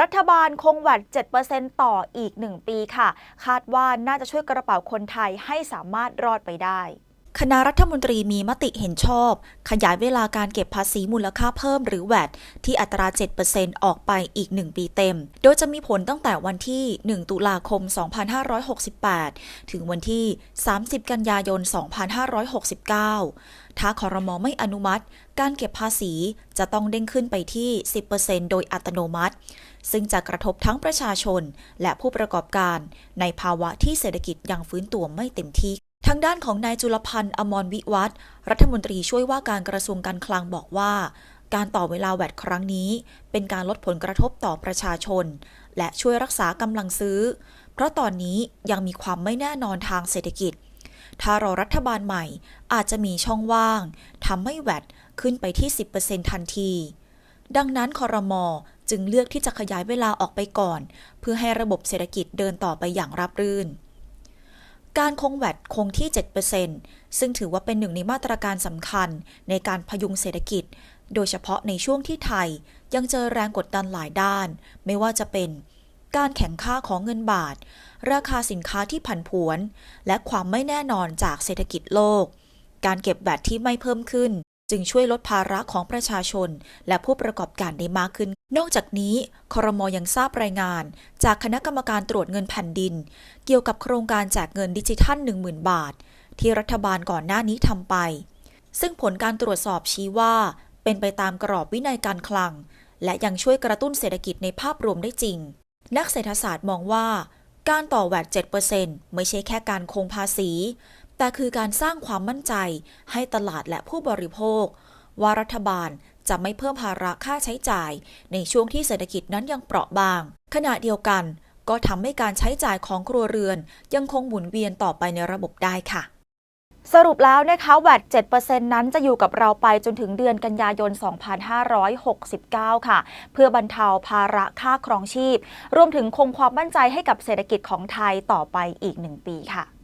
รัฐบาลคงหวด7%ต่ออีก 1 ปีค่ะ คาดว่าน่าจะช่วยกระเป๋าคนไทยให้สามารถรอดไปได้ คณะรัฐมนตรีมีมติเห็นชอบ ขยายเวลาการเก็บภาษีมูลค่าเพิ่มหรือแวดที่อัตรา 7%ออกไปอีก 1 ปีเต็ม โดยจะมีผลตั้งแต่วันที่ 1 ตุลาคม 2568 ถึงวันที่ 30 กันยายน 2569 ถ้าคอรมอไม่อนุมัติ การเก็บภาษีจะต้องเด้งขึ้นไปที่ 10%โดยอัตโนมัติ ซึ่งจะกระทบทั้งประชาชนและผู้ประกอบการ ในภาวะที่เศรษฐกิจยังฟื้นตัวไม่เต็มที่ ทางด้านของนายจุลพันธ์อมรวิวัฒรัฐมนตรีช่วยว่าการกระทรวงการคลังบอกว่า การต่อเวลาแวดครั้งนี้ เป็นการลดผลกระทบต่อประชาชน และช่วยรักษากำลังซื้อ เพราะตอนนี้ยังมีความไม่แน่นอนทางเศรษฐกิจ ถ้ารอรัฐบาลใหม่อาจจะมีช่องว่างทำให้แวดขึ้นไปที่ 10%ทันที ดังนั้นคอรมอจึงเลือกที่จะขยายเวลาออกไปก่อน เพื่อให้ระบบเศรษฐกิจเดินต่อไปอย่างราบรื่น การคงแวดคงที่ 7%ซึ่งถือว่าเป็นหนึ่งในมาตรการสำคัญในการพยุงเศรษฐกิจ โดยเฉพาะในช่วงที่ไทยยังเจอแรงกดดันหลายด้าน ไม่ว่าจะเป็น การแข่งข้าของเงินบาท ราคาสินค้าที่ผันผวน และความไม่แน่นอนจากเศรษฐกิจโลก การเก็บแวดที่ไม่เพิ่มขึ้น จึงช่วยลดภาระของประชาชน และผู้ประกอบการได้มากขึ้น นอกจากนี้คอรมอยังทราบรายงาน จากคณะกรรมการตรวจเงินแผ่นดิน เกี่ยวกับโครงการแจกเงินดิจิทัล 10,000 บาท ที่รัฐบาลก่อนหน้านี้ทำไป ซึ่งผลการตรวจสอบชี้ว่า เป็นไปตามกรอบวินัยการคลัง และยังช่วยกระตุ้นเศรษฐกิจในภาพรวมได้จริง นักเศรษฐศาสตร์มองว่าการต่อแวด7%ไม่ใช่แค่การคงภาษี แต่คือการสร้างความมั่นใจให้ตลาดและผู้บริโภค ว่ารัฐบาลจะไม่เพิ่มภาระค่าใช้จ่าย ในช่วงที่เศรษฐกิจนั้นยังเปราะบาง ขณะเดียวกัน ก็ทำให้การใช้จ่ายของครัวเรือน ยังคงหมุนเวียนต่อไปในระบบได้ค่ะสรุปแล้วนะคะแวด7%นั้นจะอยู่กับเราไปจนถึงเดือนกันยายน 2569 ค่ะ เพื่อบรรเทาภาระค่าครองชีพ รวมถึงคงความมั่นใจให้กับเศรษฐกิจของไทยต่อไปอีก1ปีค่ะ